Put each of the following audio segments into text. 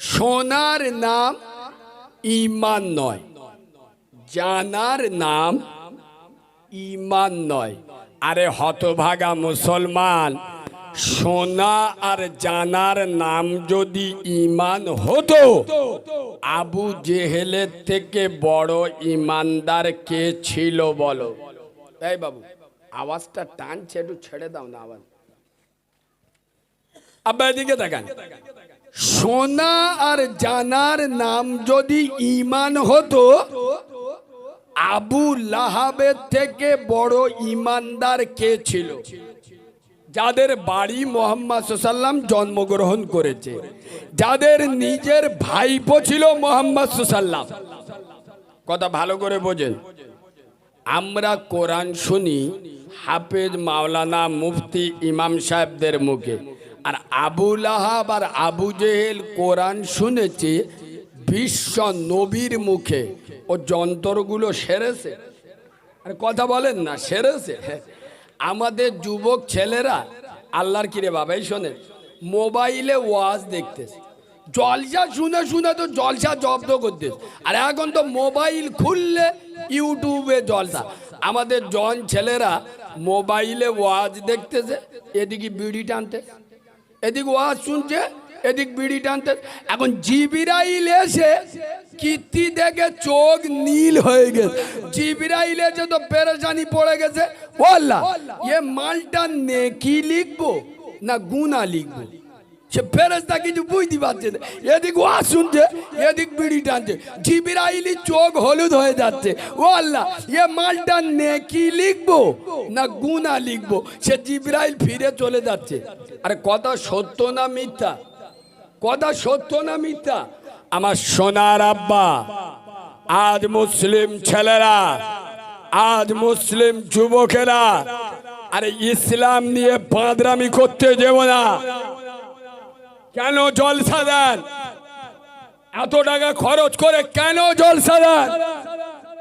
সোনার নাম ইমান নয়, জানার নাম ইমান নয়। আরে হতভাগা মুসলমান, সোনা আর জানার নাম যদি ইমান হতো, আবু জেহেলের থেকে বড় ইমানদার কে ছিল বলো? তাই বাবু, আওয়াজটা টানছে, একটু ছেড়ে দাও না আওয়াজ আব্বা, এদিকে দেখান সোনা আর জানার নাম যদি ইমান হতো, আবু লাহাবের থেকে বড় ইমানদার কে ছিল? যাদের বাড়ি মোহাম্মদ সাল্লাম জন্মগ্রহণ করেছে। যাদের নিজের ভাইপো ছিল মোহাম্মদ সাল্লাম কথা ভালো করে বোঝেন। আমরা কোরআন শুনি হাফেজ মাওলানা মুফতি ইমাম সাহেবদের মুখে। আর আবুল আহাব আর আবু জেহেল কোরআন শুনেছে বিশ্ব নবীর মুখে। ও যন্ত্রগুলো সেরেছে। আর কথা বলেন না, সেরেছে। আমাদের যুবক ছেলেরা, আল্লাহর কিরে বাবাই শোনে মোবাইলে ওয়াজ দেখতেছে। জলসা শুনে শুনে তো জলসা জব্দ করতেছে। আর এখন তো মোবাইল খুললে ইউটিউবে জলসা। আমাদের জন ছেলেরা মোবাইলে ওয়াজ দেখতেছে, এদিকে বিড়ি টানতে এদিক ওয়াজ শুনছে, এদিক বিড়ি টানতে। এখন জিবিরাইল এসে কীর্তি দেখে চোখ নীল হয়ে গেছে। জিবিরাইল এসে তো পেরেশানি পড়ে গেছে। বললা এ মালটা নেকি লিখব না গুনা লিখব? সে ফেরেস্তা কিছু বুঝতে পারছে না। এদিক ওয়াজ শুনছে, এদিক বিড়ি টানছে। জিবিরাইলি চোখ হলুদ হয়ে যাচ্ছে। ও আল্লাহ, এ মালটা নেকি লিখব না গুনা লিখব? সে জিবরাইল ফিরে চলে যাচ্ছে। আরে কথা সত্য না মিথ্যা? কথা সত্য না মিথ্যা? আমার সোনার আব্বা, আজ মুসলিম ছেলেরা, আজ মুসলিম যুবকেরা, আরে ইসলাম নিয়ে বাঁদরামি করতে যাব না। কেন জলসা দেন এত টাকা খরচ করে কেন জলসা দেন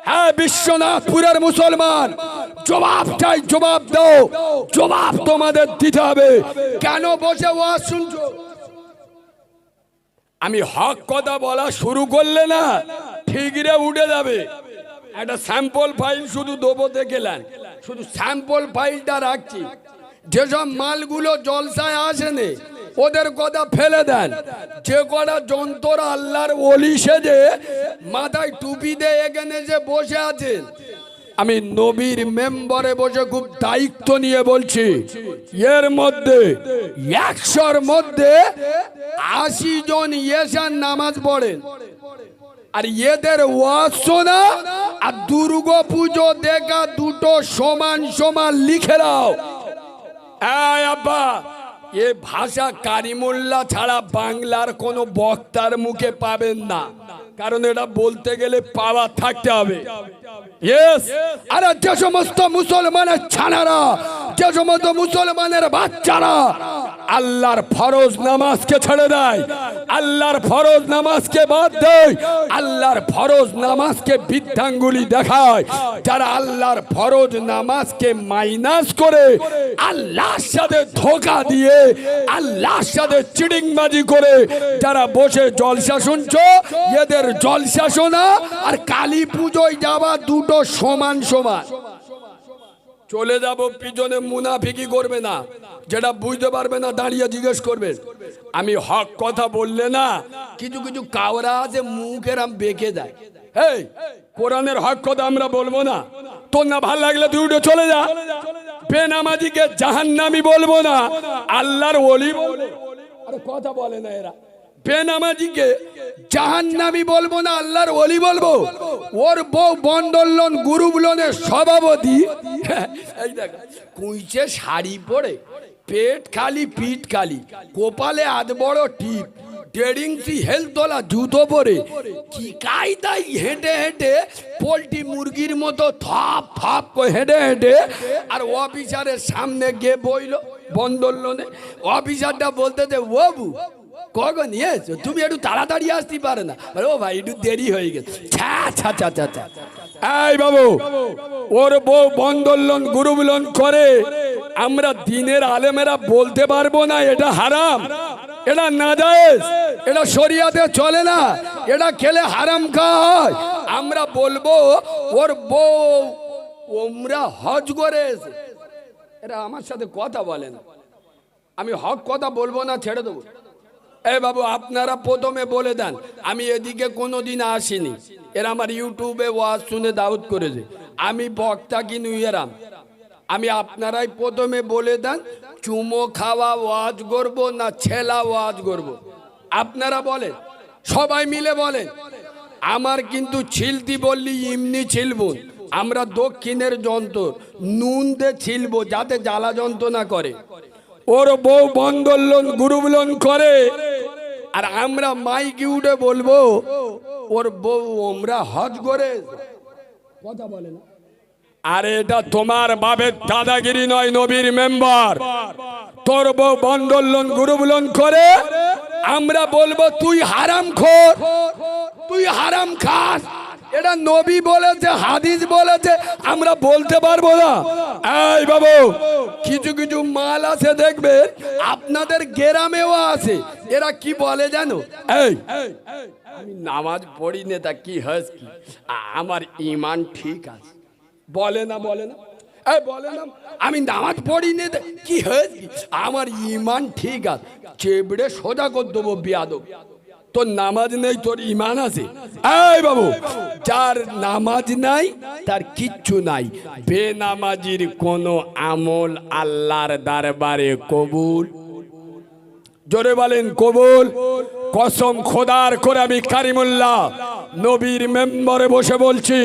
হ্যাঁ বিশ্বনাথপুরের মুসলমান, জবাব চাই, জবাব দাও। জবাব তোমাদের দিতে হবে। কেন বসে ওয়াজ শুনছো? আমি হক কথা বলা শুরু করলে না, ঠিকরে উঠে যাবে। একটা স্যাম্পল ফাইল শুধু দেবো দেখেলেন শুধু স্যাম্পল ফাইলটা রাখছি। যেসব মালগুলো জলসায় আসেনি ওদের কথা ফেলে দেন। যে কটা যন্ত্র আল্লাহর অলি সেজে মাথায় টুপি দিয়ে এখানে যে বসে আছেন। আমি নবীর মেম্বারে বসে খুব দায়িত্ব নিয়ে বলছি, এর মধ্যে, একশোর মধ্যে আশি জন ইয়েসার নামাজ পড়েন। আর এদের ওয়াজ শোনা আর দুর্গা পুজো দেখা দুটো সমান সমান লিখে দাও। আব্বা এ ভাষা কারিমুল্লা ছাড়া বাংলার কোনো বক্তার মুখে পাবেন না। কারণ এটা বলতে গেলে পাওয়া থাকতে হবে। আর যে সমস্ত মুসলমানের ছানারা, যে সমস্ত মুসলমানের বাচ্চারা আল্লাহর ফরজ নামাজকে ছেড়ে দেয়। আল্লাহর ফরজ নামাজকে বাদ দেয়। আল্লাহর ফরজ নামাজকে বৃদ্ধাঙ্গুলি দেখায়। যারা আল্লাহর ফরজ নামাজকে মাইনাস করে, আল্লাহর সাথে ধোকা দিয়ে, আল্লাহর সাথে চিডিংবাজি করে, যারা বসে জলসা শুনছো, এদের জলসা শোনা আর কালী পুজোয় যাওয়া দুটো সমান সমান। চলে যাব পিছনে মুনাফিকি করবে না, যেটা বুঝতে পারবে না দাঁড়িয়ে জিজ্ঞেস করবে। আমি হক কথা বললে না, কিছু কিছু কাওরা আছে মুখের আম বেঁকে যায় এই কোরআনের হক কথা আমরা বলব না। তোর না ভালো লাগলে তুই উঠে চলে যা। বেনামাজিকে জাহান্নামি বলব না, আল্লাহর ওলি বলব। আরে কথা বলে না এরা। বেনামাজিকে জাহান্নামি বলব না, আল্লাহর ওলি বলব। ওর বউ বন্দোলন গ্রুপলনের সভাপতি। এই দেখ, কুইচে শাড়ি পরে, পেট খালি, পিঠ খালি, কোপালে আধ বড় টিপ ডেডিংসি হেলথ তোলা জুতো পরে, কি কায়দায় হেঁটে হেঁটে পোলট্রি মুরগির মতো থপ থপ হেঁটে হেঁটে, আর অফিসারের সামনে গিয়ে বইল বন্দোলনে অফিসারটা বলতে দে বাবু কখন নিয়েছো তুমি একটু তাড়াতাড়ি আসতে পারে না। ও ভাই, একটু দেরি হয়ে গেছে। এই বাবু, ওর বউ করে। আমরা দিনের আলেমেরা বলতে পারব না, এটা হারাম। এটা নাজায়েজ। এটা শরিয়াতে চলে না। এটা খেলে হারাম খায়। আমরা বলব, ওর বউ ওমরা হজ করে এরা আমার সাথে কথা বলে না। আমি হক কথা বলব না, ছেড়ে দেবো। এ বাবু, আপনারা প্রথমে বলে দেন, আমি এদিকে কোনো দিন আসিনি। এরা আমার ইউটিউবে ওয়াজ শুনে দাউদ করেছে। আমি বক্তা কি নুয়েরাম আমি আপনারাই প্রথমে বলে দেন, চুমো খাওয়া ওয়াজ করব না ছেলা ওয়াজ করব। আপনারা বলেন, সবাই মিলে বলেন, আমার কিন্তু ছিলতি বললি এমনি ছিলব আমরা দক্ষিণের যন্ত্র নুন দিয়ে ছিলব যাতে জ্বালা যন্ত্রণা করে। ওর বউ বন্দোলন গুরুবলন করে। আর আমরা মাইকি উঠে বলব ওর বউ আমরা হজ করে। কথা বলে না। আরে এটা তোমার বাবের দাদাগিরি নয় নবীর মেম্বার। তোর বউ বন্দোলন গুরুবলন করে। আমরা বলব তুই হারাম খোর তুই হারাম খাস এটা নবী বলেছে, হাদিস বলেছে, আমরা বলতে পারব না। এই বাবু, কিছু কিছু মাল আছে দেখবে আপনাদের গ্রামেও আছে। এরা কি বলে জানো? এই, আমি নামাজ পড়ি না, তা কি হস কি? আমার ইমান ঠিক আছে। বলে না বলে না। বলে না। আমি নামাজ পড়ি নে কি হয়েছে? আমার ইমান ঠিক আছে। চেবড়ে সোজা করে দেবো, বিয়াদব। তোর নামাজ নেই, তোর ইমান আছে। এই বাবু, যার নামাজ নাই, তার কিচ্ছু নাই। বেনামাজির কোন আমল আল্লাহর দরবারে কবুল? জোরে বলেন, কবুল। কসম খোদার করে আমি কারিমুল্লাহ, নবীর মেম্বরে বসে বলছি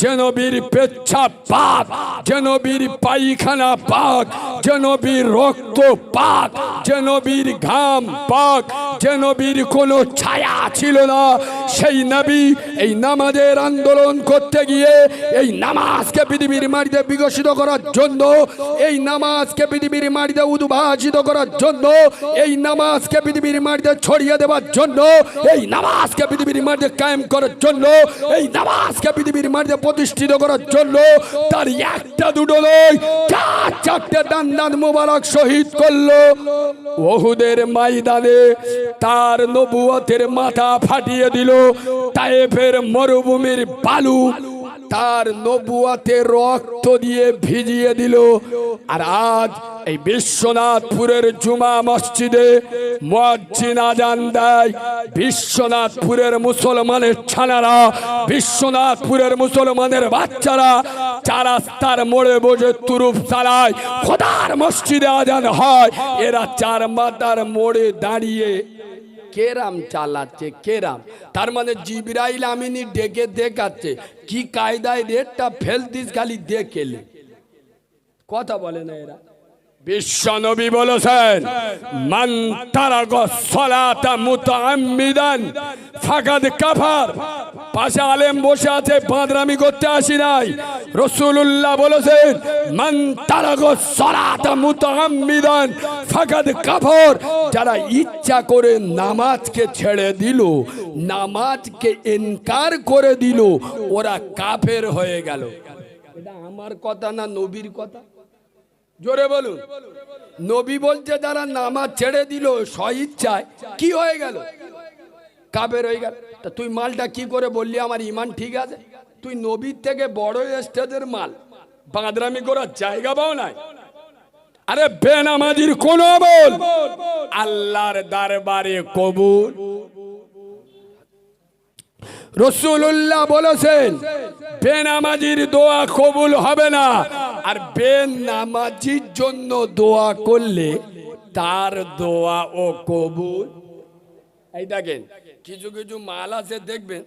যে নবীর পেচ্ছা পাক যে নবীর পায়খানা পাক যে নবীর রক্ত পাক যে নবীর ঘাম পাক যে নবীর কোনো ছায়া ছিল না। সেই নবী এই নামাজের আন্দোলন করতে গিয়ে এই নামাজকে পৃথিবীর মাটিতে বিকশিত করার জন্য, এই নামাজকে পৃথিবীর মাটিতে উদ্ভাসিত করার জন্য, এই নামাজকে পৃথিবীর মাটিতে ছড়িয়ে দেওয়ার জন্য, এই নামাজকে পৃথিবীর মাটিতে কায়েম করার জন্য, এই নামাজকে পৃথিবীর মাটিতে প্রতিষ্ঠিত করার জন্য তার একটা দুটো নয়, চার চারটে দান মোবারক শহীদ করল। বহুদের মাইদানে তার নবুয়তের মাথা ফাটিয়ে দিল তাইফের মরুভূমির বালু তার নবুয়াতে রক্ত দিয়ে ভিজিয়ে দিল। আর আজ এই বিশ্বনাথপুরের জুমা মসজিদে মুয়াজ্জিন আজান দেয়। বিশ্বনাথপুরের মুসলমানের ছানারা, বিশ্বনাথপুরের মুসলমানের বাচ্চারা, চার রাস্তার মোড়ে বসে তুরুপ চালায়। খোদার মসজিদে আজান হয়। এরা চার মাতার মোড়ে দাঁড়িয়ে কেরাম চালাচ্ছে, কেরাম। তার মানে জিবরাইল আমিনি ডেকে দেখাচ্ছে, কি কায়দায় রেটটা ফেলতিস খালি দেখেলে কথা বলে না এরা। বিশ্বনবী বলেছেন, মান তারাক সলাতা মুতাআম্মিদান, ফাকাদ কাফার। পাশে আলেম বসে আছে, বাঁদরামি করতে আসি নাই। রসুল্লাহ বলেছেন, মান মুতাআম্মিদান ফাকাদ কাফার। যারা ইচ্ছা করে নামাজকে ছেড়ে দিল, নামাজকে ইনকার করে দিল, ওরা কাফের হয়ে গেল। এটা আমার কথা না নবীর কথা? জোরে বলুন। নবী বলছে, যারা নামাজ ছেড়ে দিল, স্বইচ্ছায়, কি হয়ে গেল? কাবের হয়ে গেল। তা তুই মালটা কি করে বললি? আমার ইমান ঠিক আছে? তুই নবীর থেকে বড় স্টেজের মাল। বাঁদরামি করার জায়গা পাও নাই। আরে বেনামাজির কোন বল আল্লাহর দরবারে কবুল। রসুল্লাহ বলেছেন, বেনামাজির দোয়া কবুল হবে না। আর বেনামাজির জন্য দোয়া করলে তার দোয়া ও কবুল। এই দেখেন, কিছু কিছু মাল আছে, দেখবেন।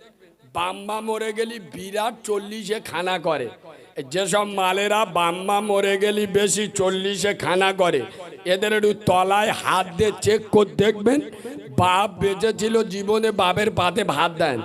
বাম্মা মরে গেলি বিরাট চল্লিশে খানা করে। যেসব মালেরা বাম্মা মরে গেলি বেশি চল্লিশে খানা করে। এদের একটু তলায় হাত দিয়ে চেক করে, দেখবেন বাপ বেঁচেছিল, জীবনে বাপের পাতে ভাত দেন।